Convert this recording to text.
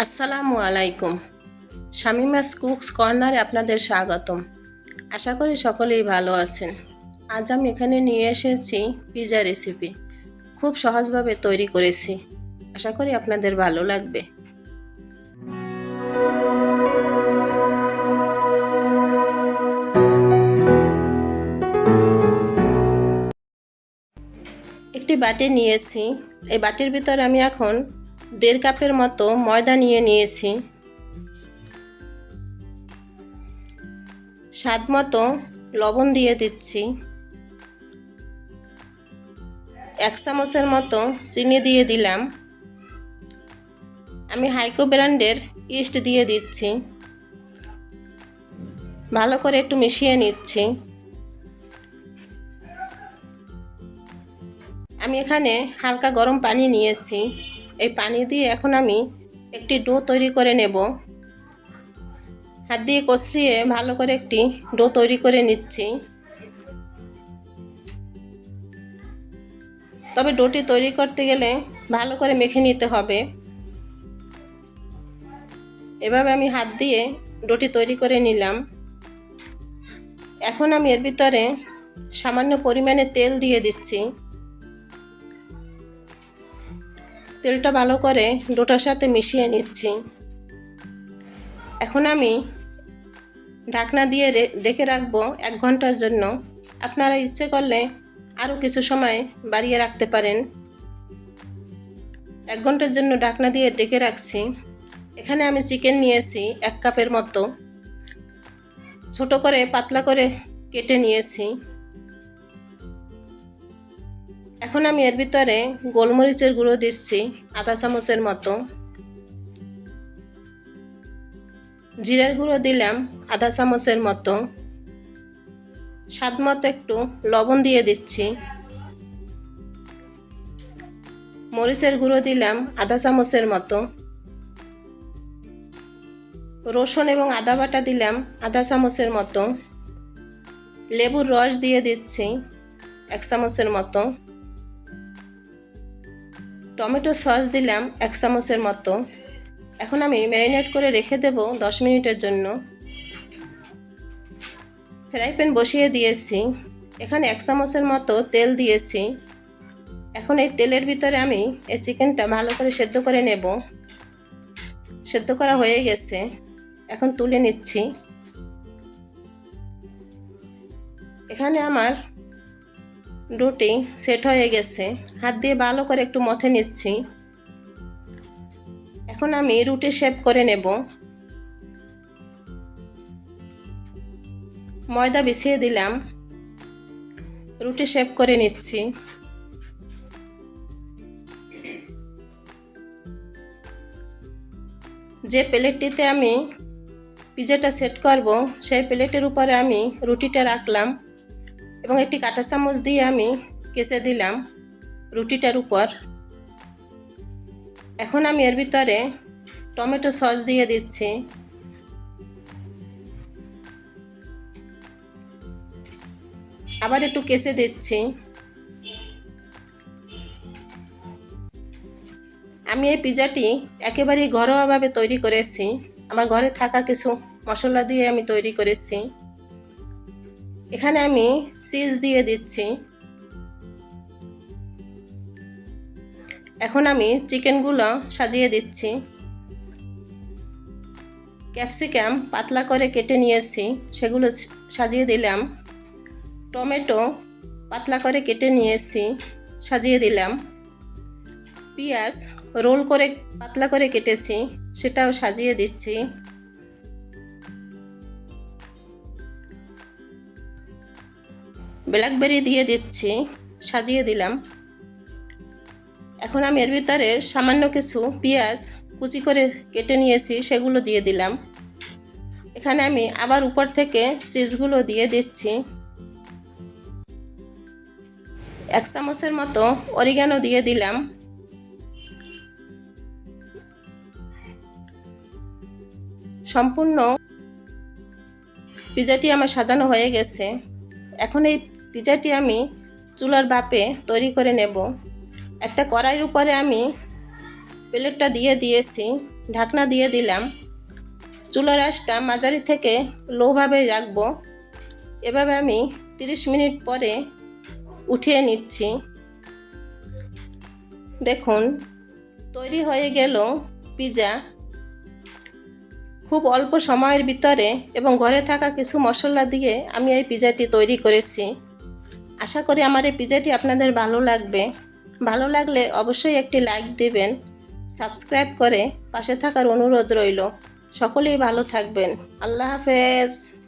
আসসালামু আলাইকুম। শামিমাস কুকস কর্নারে আপনাদের স্বাগতম। আশা করি সকলেই ভালো আছেন। আজ আমি এখানে নিয়ে এসেছি পিজা রেসিপি। খুব সহজভাবে তৈরি করেছি। আশা করি আপনাদের ভালো লাগবে। একটি বাটি নিয়েছি। এই বাটির ভিতরে আমি এখন দেড় কাপের মতো ময়দা নিয়ে নিয়েছি। স্বাদ মতো লবণ দিয়ে দিচ্ছি। এক চামচের মতো চিনি দিয়ে দিলাম। আমি হাইকো ব্র্যান্ডের ইস্ট দিয়ে দিচ্ছি। ভালো করে একটু মিশিয়ে নিচ্ছি। আমি এখানে হালকা গরম পানি নিয়েছি। এই পানি দিয়ে এখন আমি একটি ডো তৈরি করে নেব। হাত দিয়ে কষলিয়ে ভালো করে একটি ডো তৈরি করে নিচ্ছি। তবে ডোটি তৈরি করতে গেলে ভালো করে মেখে নিতে হবে। এভাবে আমি হাত দিয়ে ডোটি তৈরি করে নিলাম। এখন আমি এর ভিতরে সামান্য পরিমাণে তেল দিয়ে দিচ্ছি। তেলটা ভালো করে ডোটার সাথে মিশিয়ে নিচ্ছি। এখন আমি ঢাকনা দিয়ে ডেকে রাখব এক ঘণ্টার জন্য। আপনারা ইচ্ছে করলে আরও কিছু সময় বাড়িয়ে রাখতে পারেন। এক ঘণ্টার জন্য ঢাকনা দিয়ে ডেকে রাখছি। এখানে আমি চিকেন নিয়েছি এক কাপের মতো। ছোট করে পাতলা করে কেটে নিয়েছি। এখন আমি এর ভিতরে গোলমরিচের গুঁড়ো দিচ্ছি আধা চামচের মতো। জিরার গুঁড়ো দিলাম আধা চামচের মতো। স্বাদ মতো একটু লবণ দিয়ে দিচ্ছি। মরিচের গুঁড়ো দিলাম আধা চামচের মতো। রসুন এবং আদা বাটা দিলাম আধা চামচের মতো। লেবুর রস দিয়ে দিচ্ছি, এক চামচের মতো। টমেটো সস দিলাম এক চামচের মতো। এখন আমি ম্যারিনেট করে রেখে দেব দশ মিনিটের জন্য। ফ্রাই প্যান বসিয়ে দিয়েছি। এখানে এক চামচের মতো তেল দিয়েছি। এখন এই তেলের ভিতরে আমি এই চিকেনটা ভালো করে সেদ্ধ করে নেব। সেদ্ধ করা হয়ে গেছে। এখন তুলে নিচ্ছি। এখানে আমার রুটি সেট হয়ে গেছে। হাত দিয়ে ভালো করে একটু মথে নিচ্ছি। এখন আমি রুটি শেপ করে নেব। ময়দা বিছিয়ে দিলাম। রুটি শেপ করে নিচ্ছি। যে প্লেটটিতে আমি পিজাটা সেট করব, সেই প্লেটের উপরে আমি রুটিটা রাখলাম। এবং একটি কাঁটা চামচ দিয়ে আমি কেসে দিলাম রুটিটার উপর। এখন আমি এর ভিতরে টমেটো সস দিয়ে দিচ্ছি। আবার একটু কেসে দিচ্ছি। আমি এই পিজাটি একেবারেই ঘরোয়াভাবে তৈরি করেছি। আমার ঘরে থাকা কিছু মশলা দিয়ে আমি তৈরি করেছি। এখানে আমি চিজ দিয়ে দিচ্ছি। এখন আমি চিকেনগুলো সাজিয়ে দিচ্ছি। ক্যাপসিকাম পাতলা করে কেটে নিয়েছি, সেগুলো সাজিয়ে দিলাম। টমেটো পাতলা করে কেটে নিয়েছি, সাজিয়ে দিলাম। পেঁয়াজ রোল করে পাতলা করে কেটেছি, সেটাও সাজিয়ে দিচ্ছি। ব্ল্যাকবেরি দিয়ে দিচ্ছি, সাজিয়ে দিলাম। এখন আমি এর ভিতরে সামান্য কিছু পেঁয়াজ কুচি করে কেটে নিয়েছি, সেগুলো দিয়ে দিলাম। এখানে আমি আবার উপর থেকে চিজগুলো দিয়ে দিচ্ছি। এক চামচের মতো অরিগানো দিয়ে দিলাম। সম্পূর্ণ পিজাটি আমার সাজানো হয়ে গেছে। এখন এই পিজাটি আমি চুলার বাপে তৈরি করে নেব। একটা কড়াইয়ের উপরে আমি প্লেটটা দিয়ে দিয়েছি, ঢাকনা দিয়ে দিলাম। চুলার আঁচটা মাঝারি থেকে লোভাবে রাখব। এভাবে আমি তিরিশ মিনিট পরে উঠিয়ে নিচ্ছি। দেখুন, তৈরি হয়ে গেল পিজা। খুব অল্প সময়ের ভিতরে এবং ঘরে থাকা কিছু মশলা দিয়ে আমি এই পিজাটি তৈরি করেছি। আশা করি আমার এই পিজাটি আপনাদের ভালো লাগবে। ভালো লাগলে অবশ্যই একটি লাইক দেবেন, সাবস্ক্রাইব করে পাশে থাকার অনুরোধ রইল। সকলেই ভালো থাকবেন। আল্লাহ হাফেজ।